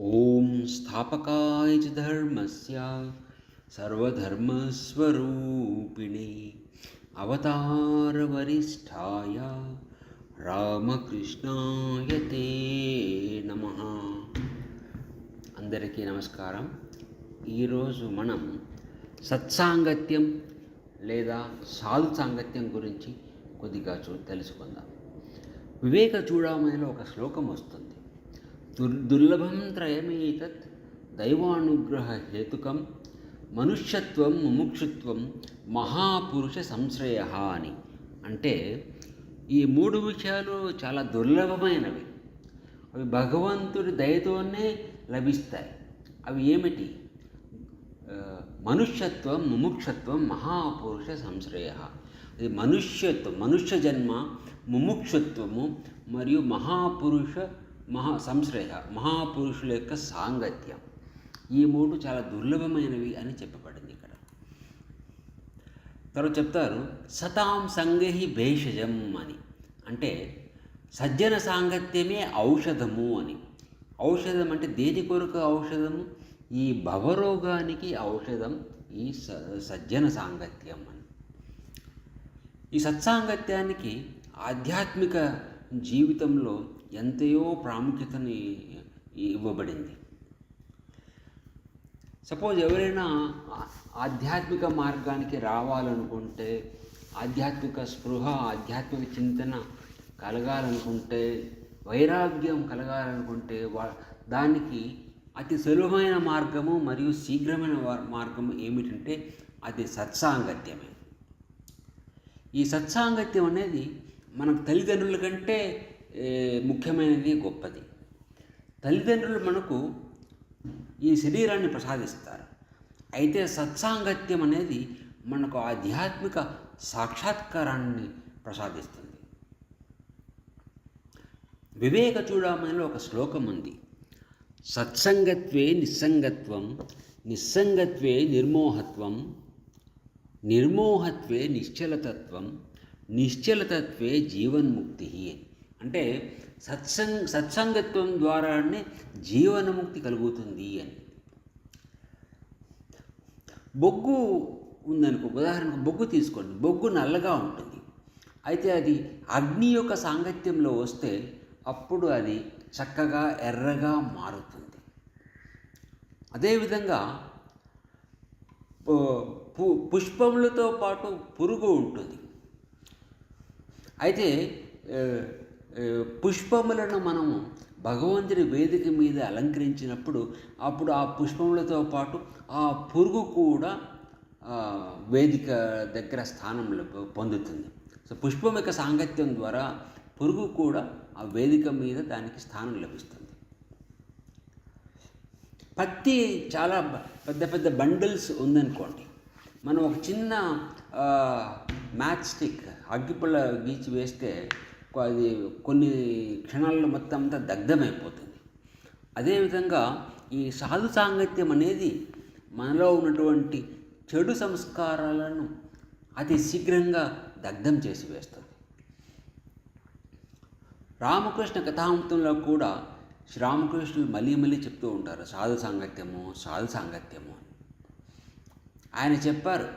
ॐ स्थापकाय च धर्मस्य सर्वधर्मस्वरूपिणे अवतारवरिष्ठाय రామకృష్ణాయ తే నమ అందరికీ నమస్కారం ఈరోజు మనం సత్సాంగత్యం లేదా సాధు సాంగత్యం గురించి కొద్దిగా చూ తెలుసుకుందాం వివేక చూడమనిలో ఒక శ్లోకం వస్తుంది దుర్ దుర్లభం త్రయమేతత్ దైవానుగ్రహ హేతుకం మనుష్యత్వం ముముక్షుత్వం మహాపురుష సంశ్రయ అని. అంటే ఈ మూడు విషయాలు చాలా దుర్లభమైనవి. అవి భగవంతుడి దయతోనే లభిస్తాయి. అవి ఏమిటి? మనుష్యత్వం ముముక్షత్వం మహాపురుష సంశ్రయ. అది మనుష్యత్వం మనుష్య జన్మ ముముక్షత్వము మరియు మహాపురుష మహా సంశ్రయ మహాపురుషుల యొక్క సాంగత్యం. ఈ మూడు చాలా దుర్లభమైనవి అని చెప్పబడింది ఇక్కడ. తర్వాత చెప్తారు సతాం సంగహి భేషజం అని. అంటే సజ్జన సాంగత్యమే ఔషధము అని. ఔషధం అంటే దేని కొరకు ఔషధము? ఈ భవరోగానికి ఔషధం ఈ స సజ్జన సాంగత్యం అని. ఈ సత్సాంగత్యానికి ఆధ్యాత్మిక జీవితంలో ఎంతయో ప్రాముఖ్యతని ఇవ్వబడింది. సపోజ్ ఎవరైనా ఆధ్యాత్మిక మార్గానికి రావాలనుకుంటే ఆధ్యాత్మిక స్పృహ ఆధ్యాత్మిక చింతన కలగాలనుకుంటే వైరాగ్యం కలగాలనుకుంటే వా దానికి అతి సులభమైన మార్గము మరియు శీఘ్రమైన మార్గము ఏమిటంటే అది సత్సాంగత్యమే. ఈ సత్సాంగత్యం అనేది మనకు తల్లిదండ్రుల కంటే ముఖ్యమైనది గొప్పది. తల్లిదండ్రులు మనకు ఈ శరీరాన్ని ప్రసాదిస్తారు. అయితే సత్సాంగత్యం అనేది మనకు ఆధ్యాత్మిక సాక్షాత్కారాన్ని ప్రసాదిస్తుంది. వివేక చూడమనిలో ఒక శ్లోకం ఉంది. సత్సంగత్వే నిస్సంగత్వం నిస్సంగత్వే నిర్మోహత్వం నిర్మోహత్వే నిశ్చలతత్వం నిశ్చలతత్వే జీవన్ముక్తి అంటే సత్సంగ సత్సంగత్వం ద్వారానే జీవనముక్తి కలుగుతుంది అని. బొగ్గు ఉందనుకో ఉదాహరణకు బొగ్గు తీసుకోండి. బొగ్గు నల్లగా ఉంటుంది. అయితే అది అగ్ని యొక్క సాంగత్యంలో వస్తే అప్పుడు అది చక్కగా ఎర్రగా మారుతుంది. అదేవిధంగా పు- పుష్పములతో పాటు పురుగు ఉంటుంది. అయితే పుష్పములను మనము భగవంతుడి వేదిక మీద అలంకరించినప్పుడు అప్పుడు ఆ పుష్పములతో పాటు ఆ పురుగు కూడా వేదిక దగ్గర స్థానంలో పొందుతుంది. సో పుష్పం యొక్క సాంగత్యం ద్వారా పురుగు కూడా ఆ వేదిక మీద దానికి స్థానం లభిస్తుంది. పత్తి చాలా పెద్ద పెద్ద బండిల్స్ ఉందనుకోండి మనం ఒక చిన్న మ్యాచ్ స్టిక్ అగ్గిపుల్ల గీచి వేస్తే అది కొన్ని క్షణాల్లో మొత్తం అంతా దగ్ధమైపోతుంది. అదేవిధంగా ఈ సాధు సాంగత్యం అనేది మనలో ఉన్నటువంటి చెడు సంస్కారాలను అతి శీఘ్రంగా దగ్ధం చేసి వేస్తుంది. రామకృష్ణ కథాంతంలో కూడా శ్రీరామకృష్ణుడు మళ్ళీ మళ్ళీ చెప్తూ ఉంటారు సాధు సాంగత్యము సాధు సాంగత్యము అని. ఆయన చెప్పారు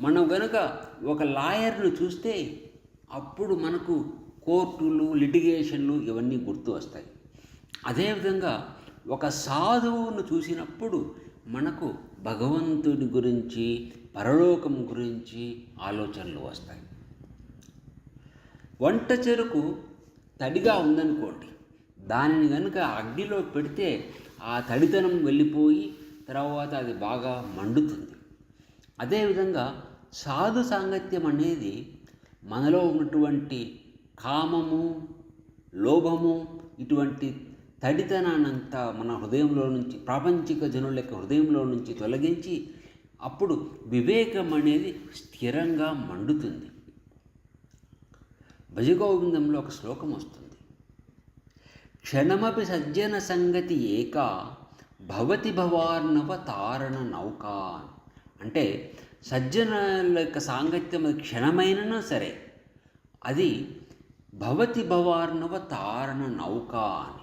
మనం కనుక ఒక లాయర్ను చూస్తే అప్పుడు మనకు కోర్టులు లిటిగేషన్లు ఇవన్నీ గుర్తు వస్తాయి. అదేవిధంగా ఒక సాధువును చూసినప్పుడు మనకు భగవంతుడి గురించి పరలోకం గురించి ఆలోచనలు వస్తాయి. వంట చెరుకు తడిగా ఉందనుకోండి దానిని కనుక అగ్నిలో పెడితే ఆ తడితనం వెళ్ళిపోయి తర్వాత అది బాగా మండుతుంది. అదేవిధంగా సాధు సాంగత్యం అనేది మనలో ఉన్నటువంటి కామము లోభము ఇటువంటి తడితనాన్నంతా మన హృదయంలో నుంచి ప్రాపంచిక జనుల యొక్క హృదయంలో నుంచి తొలగించి అప్పుడు వివేకం అనేది స్థిరంగా మండుతుంది. భజగోవిందంలో ఒక శ్లోకం వస్తుంది. క్షణమపి సజ్జన సంగతి ఏక భవతి భవార్ణవ తారణ నౌక. అంటే సజ్జనుల యొక్క సాంగత్యం అది క్షణమైనను సరే అది భవతి భవార్ణవ తారణ నౌక అని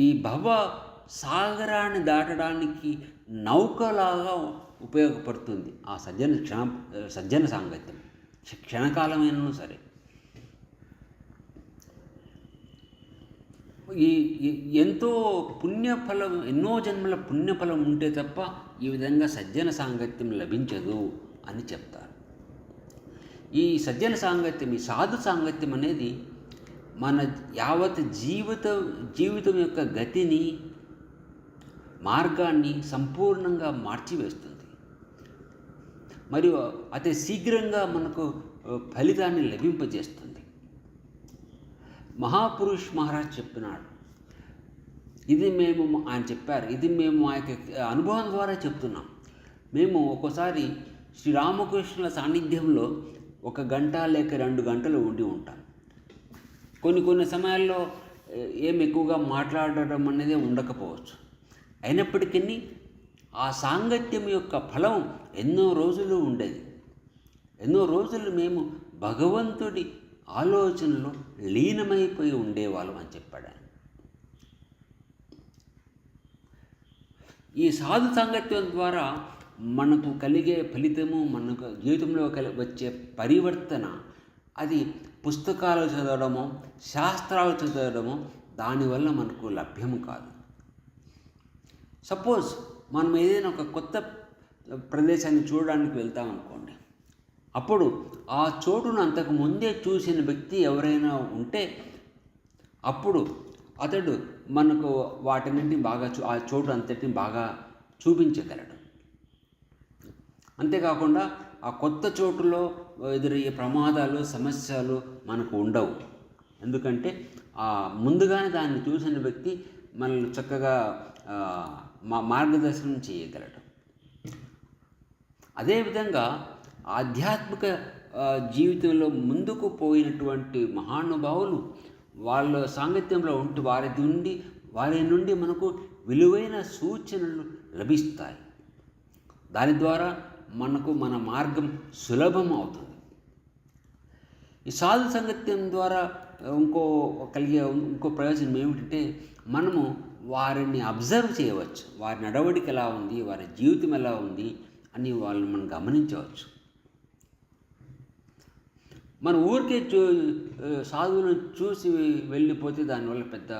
ఈ భవ సాగరాన్ని దాటడానికి నౌకలాగా ఉపయోగపడుతుంది ఆ సజ్జన క్షణ సజ్జన సాంగత్యం. క్షణకాలమైనను సరే. ఈ- ఎంతో పుణ్యఫలం ఎన్నో జన్మల పుణ్యఫలం ఉంటే తప్ప ఈ విధంగా సజ్జన సాంగత్యం లభించదు అని చెప్తారు. ఈ సజ్జన సాంగత్యం ఈ సాధు సాంగత్యం అనేది మన యావత్ జీవిత జీవితం యొక్క గతిని మార్గాన్ని సంపూర్ణంగా మార్చివేస్తుంది. మరియు అతి శీఘ్రంగా మనకు ఫలితాన్ని లభింపజేస్తుంది. మహాపురుష్ మహారాజ్ చెప్పినాడు ఇది మేము ఆయన చెప్పారు ఇది మేము ఆ యొక్క అనుభవం ద్వారా చెప్తున్నాం. మేము ఒక్కోసారి శ్రీరామకృష్ణుల సాన్నిధ్యంలో ఒక గంట లేక రెండు గంటలు ఉండి ఉంటాం. కొన్ని కొన్ని సమయాల్లో ఏం ఎక్కువగా మాట్లాడడం అనేది ఉండకపోవచ్చు. అయినప్పటికీ ఆ సాంగత్యం యొక్క ఫలం ఎన్నో రోజులు ఉండేది. ఎన్నో రోజులు మేము భగవంతుడి ఆలోచనలో లీనమైపోయి ఉండేవాళ్ళం అని చెప్పాడు ఆయన ఈ సాధు సాంగత్యం ద్వారా మనకు కలిగే ఫలితము మనకు జీవితంలో కలి వచ్చే పరివర్తన అది పుస్తకాలు చదవడము శాస్త్రాలు చదవడము దానివల్ల మనకు లభ్యం కాదు. సపోజ్ మనం ఏదైనా ఒక కొత్త ప్రదేశాన్ని చూడడానికి వెళ్తాం అనుకోండి. అప్పుడు ఆ చోటును అంతకు ముందే చూసిన వ్యక్తి ఎవరైనా ఉంటే అప్పుడు అతడు మనకు వాటిని బాగా చూ ఆ చోటు అంతటిని బాగా చూపించగలడు. అంతేకాకుండా ఆ కొత్త చోటులో ఎదురయ్యే ప్రమాదాలు సమస్యలు మనకు ఉండవు. ఎందుకంటే ఆ ముందుగానే దాన్ని చూసిన వ్యక్తి మనల్ని చక్కగా మా మార్గదర్శనం చేయగలడు. అదేవిధంగా ఆధ్యాత్మిక జీవితంలో ముందుకు పోయినటువంటి మహానుభావులు వాళ్ళ సాంగత్యంలో ఉంటూ వారి నుండి వారి నుండి మనకు విలువైన సూచనలు లభిస్తాయి. దాని ద్వారా మనకు మన మార్గం సులభం అవుతుంది. ఈ సాధు సంగత్యం ద్వారా ఇంకో కలిగే ఇంకో ప్రయోజనం ఏమిటంటే మనము వారిని అబ్జర్వ్ చేయవచ్చు. వారి నడవడిక ఎలా ఉంది వారి జీవితం ఎలా ఉంది అని వాళ్ళని మనం గమనించవచ్చు. మన ఊరికే చూ సాధువులను చూసి వెళ్ళిపోతే దానివల్ల పెద్ద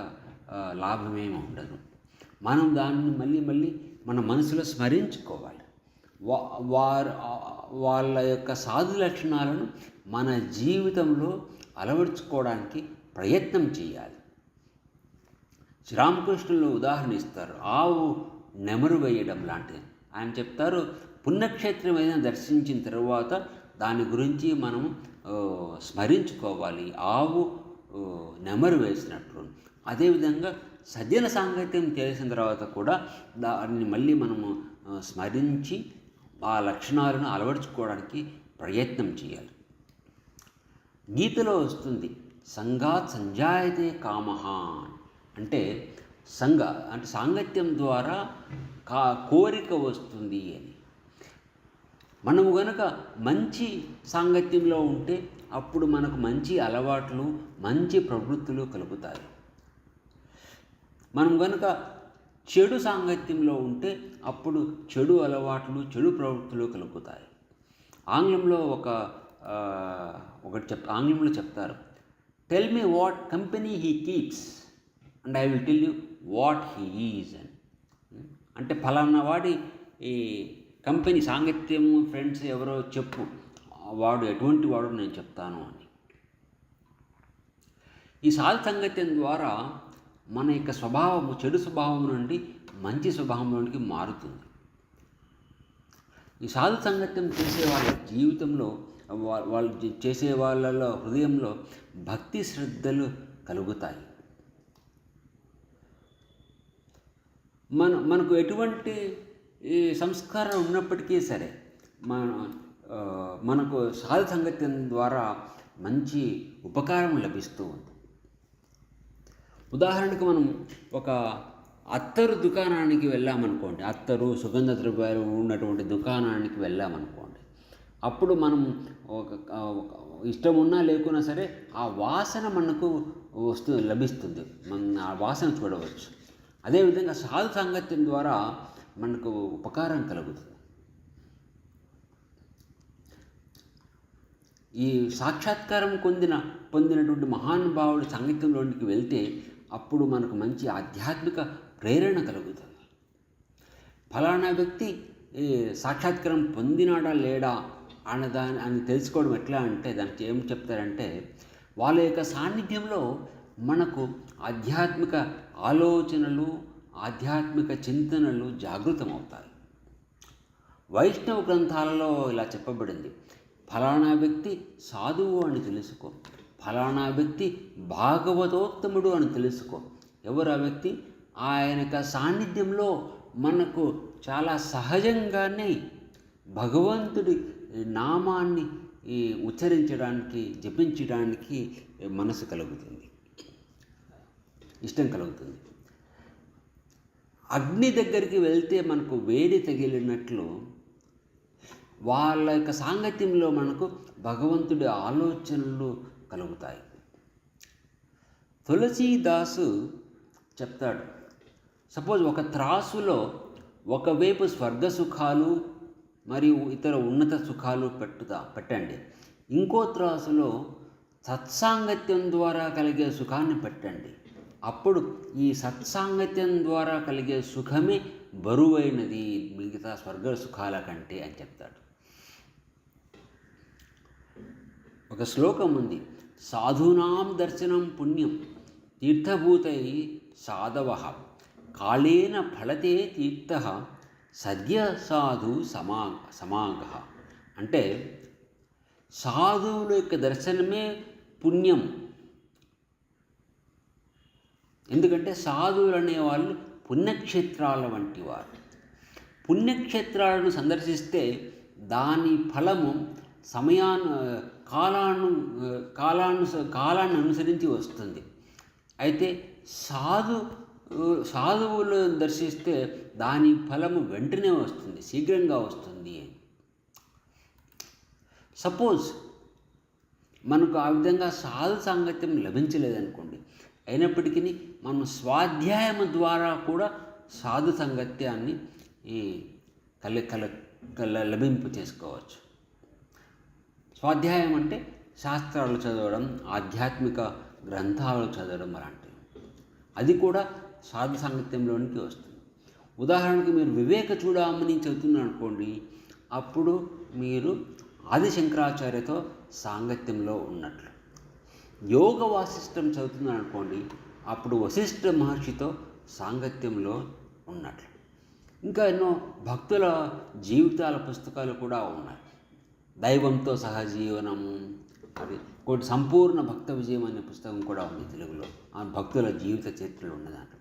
లాభమేమి ఉండదు. మనం దాన్ని మళ్ళీ మళ్ళీ మన మనసులో స్మరించుకోవాలి. వారు వాళ్ళ యొక్క సాధు లక్షణాలను మన జీవితంలో అలవర్చుకోవడానికి ప్రయత్నం చేయాలి. శ్రీరామకృష్ణులు ఉదాహరణ ఇస్తారు ఆవు నెమరు వేయడం లాంటిది. ఆయన చెప్తారు పుణ్యక్షేత్రం ఏదైనా దర్శించిన తర్వాత దాని గురించి మనం స్మరించుకోవాలి. ఆవు నెమరు వేసినట్లు. అదేవిధంగా సజ్జన సాంగత్యం చేసిన తర్వాత కూడా దాన్ని మళ్ళీ మనము స్మరించి ఆ లక్షణాలను అలవర్చుకోవడానికి ప్రయత్నం చేయాలి. గీతలో వస్తుంది సంఘా సంజాయతే కామహ అంటే సంఘ అంటే సాంగత్యం ద్వారా కా కోరిక వస్తుంది అని. మనము గనుక మంచి సాంగత్యంలో ఉంటే అప్పుడు మనకు మంచి అలవాట్లు మంచి ప్రవృత్తులు కలుగుతాయి. మనం గనుక చెడు సాంగత్యంలో ఉంటే అప్పుడు చెడు అలవాట్లు చెడు ప్రవృత్తులు కలుగుతాయి. ఆంగ్లంలో ఒక ఒకటి చెప్ ఆంగ్లంలో చెప్తారు. Tell me what company he keeps and I will tell you what he is అని. అంటే ఫలానా వాడి ఈ కంపెనీ సాంగత్యం ఫ్రెండ్స్ ఎవరో చెప్పు వాడు ఎటువంటి వాడు నేను చెప్తాను అని. ఈ సాల్ సంగత్యం ద్వారా మన యొక్క స్వభావము చెడు స్వభావం నుండి మంచి స్వభావంలోనికి మారుతుంది. ఈ సాధు సంగత్యం చేసే వాళ్ళ జీవితంలో వాళ్ళు చేసే వాళ్ళలో హృదయంలో భక్తి శ్రద్ధలు కలుగుతాయి. మన మనకు ఎటువంటి ఈ సంస్కారం ఉన్నప్పటికీ సరే మన మనకు సాధు సంగత్యం ద్వారా మంచి ఉపకారం లభిస్తూ ఉంది ఉదాహరణకు మనం ఒక అత్తరు దుకాణానికి వెళ్ళామనుకోండి అత్తరు సుగంధ ద్రవ్యాలు ఉన్నటువంటి దుకాణానికి వెళ్ళామనుకోండి అప్పుడు మనం ఒక ఇష్టం ఉన్నా లేకున్నా సరే ఆ వాసన మనకు వస్తు లభిస్తుంది. మనం ఆ వాసన చూడవచ్చు. అదేవిధంగా సాధు సాంగత్యం ద్వారా మనకు ఉపకారం కలుగుతుంది. ఈ సాక్షాత్కారం పొందిన పొందినటువంటి మహానుభావుడు సాంగత్యంలోనికి వెళ్తే అప్పుడు మనకు మంచి ఆధ్యాత్మిక ప్రేరణ కలుగుతుంది. ఫలానా వ్యక్తి ఈ సాక్షాత్కారం పొందినాడా లేడా అన్నదాని అని తెలుసుకోవడం ఎట్లా అంటే దానికి ఏం చెప్తారంటే వాళ్ళ యొక్క సాన్నిధ్యంలో మనకు ఆధ్యాత్మిక ఆలోచనలు ఆధ్యాత్మిక చింతనలు జాగృతమవుతాయి. వైష్ణవ గ్రంథాలలో ఇలా చెప్పబడింది ఫలానా వ్యక్తి సాధువు అని తెలుసుకో. ఫలానా వ్యక్తి భాగవతోత్తముడు అని తెలుసుకో. ఎవరు ఆ వ్యక్తి? ఆయన యొక్క సాన్నిధ్యంలో మనకు చాలా సహజంగానే భగవంతుడి నామాన్ని ఈ ఉచ్చరించడానికి జపించడానికి మనసు కలుగుతుంది. ఇష్టం కలుగుతుంది. అగ్ని దగ్గరికి వెళ్తే మనకు వేడి తగిలినట్లు వాళ్ళ యొక్క సాంగత్యంలో మనకు భగవంతుడి ఆలోచనలు కలుగుతాయి. తులసీదాసు చెప్తాడు సపోజ్ ఒక త్రాసులో ఒకవైపు స్వర్గ సుఖాలు మరియు ఇతర ఉన్నత సుఖాలు పెట్టుదా పెట్టండి. ఇంకో త్రాసులో సత్సాంగత్యం ద్వారా కలిగే సుఖాన్ని పెట్టండి. అప్పుడు ఈ సత్సాంగత్యం ద్వారా కలిగే సుఖమే బరువైనది మిగతా స్వర్గ సుఖాల కంటే అని చెప్తాడు. ఒక శ్లోకం ఉంది. సాధూనాం దర్శనం పుణ్యం తీర్థభూతై సాధవ కాళేన ఫలతే తీర్థ సద్య సాధు సమా సమాగ. అంటే సాధువుల యొక్క దర్శనమే పుణ్యం. ఎందుకంటే సాధువులు అనేవాళ్ళు పుణ్యక్షేత్రాల వంటి వారు. పుణ్యక్షేత్రాలను సందర్శిస్తే దాని ఫలము సమయాను కాలాను కాలాను కాలాన్ని అనుసరించి వస్తుంది. అయితే సాధు సాధువులు దర్శిస్తే దాని ఫలము వెంటనే వస్తుంది శీఘ్రంగా వస్తుంది. సపోజ్ మనకు ఆ విధంగా సాధు సాంగత్యం లభించలేదనుకోండి అయినప్పటికీ మనం స్వాధ్యాయం ద్వారా కూడా సాధు సాంగత్యాన్ని ఈ కల కల కల లభింపు చేసుకోవచ్చు స్వాధ్యాయం అంటే శాస్త్రాలు చదవడం ఆధ్యాత్మిక గ్రంథాలు చదవడం అలాంటివి. అది కూడా సాధు సాంగత్యంలోనికి వస్తుంది. ఉదాహరణకు మీరు వివేక చూడమని చదువుతున్నారు అనుకోండి అప్పుడు మీరు ఆది శంకరాచార్యతో సాంగత్యంలో ఉన్నట్లు. యోగ వాసిష్టం చదువుతున్నారు అనుకోండి అప్పుడు వశిష్ఠ మహర్షితో సాంగత్యంలో ఉన్నట్లు. ఇంకా ఎన్నో భక్తుల జీవితాల పుస్తకాలు కూడా ఉన్నాయి. దైవంతో సహజీవనము అది కొన్ని సంపూర్ణ భక్త విజయం అనే పుస్తకం కూడా ఉంది తెలుగులో. ఆ భక్తుల జీవిత చరిత్రలు ఉన్నదాంట్లో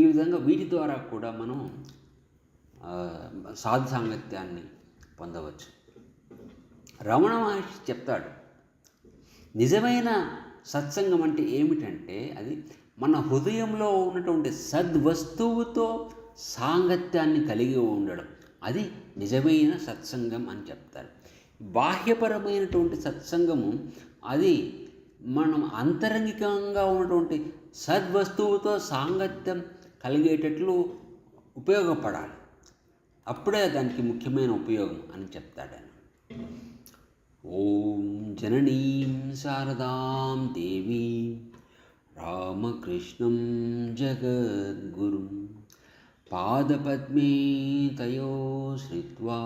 ఈ విధంగా వీటి ద్వారా కూడా మనం సాధు సాంగత్యాన్ని పొందవచ్చు. రమణ మహర్షి చెప్తాడు నిజమైన సత్సంగం అంటే ఏమిటంటే అది మన హృదయంలో ఉన్నటువంటి సద్వస్తువుతో సాంగత్యాన్ని కలిగి ఉండడం. అది నిజమైన సత్సంగం అని చెప్తారు. బాహ్యపరమైనటువంటి సత్సంగము అది మనం అంతరంగికంగా ఉన్నటువంటి సద్వస్తువుతో సాంగత్యం కలిగేటట్లు ఉపయోగపడాలి. అప్పుడే దానికి ముఖ్యమైన ఉపయోగం అని చెప్తాడు ఆయన. ఓం జననీం శారదాం దేవీ రామకృష్ణం జగద్గురుం. పాదపద్మే తయో శ్రుత్వా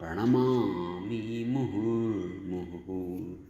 प्रणमामि मुहुर्मुहुः।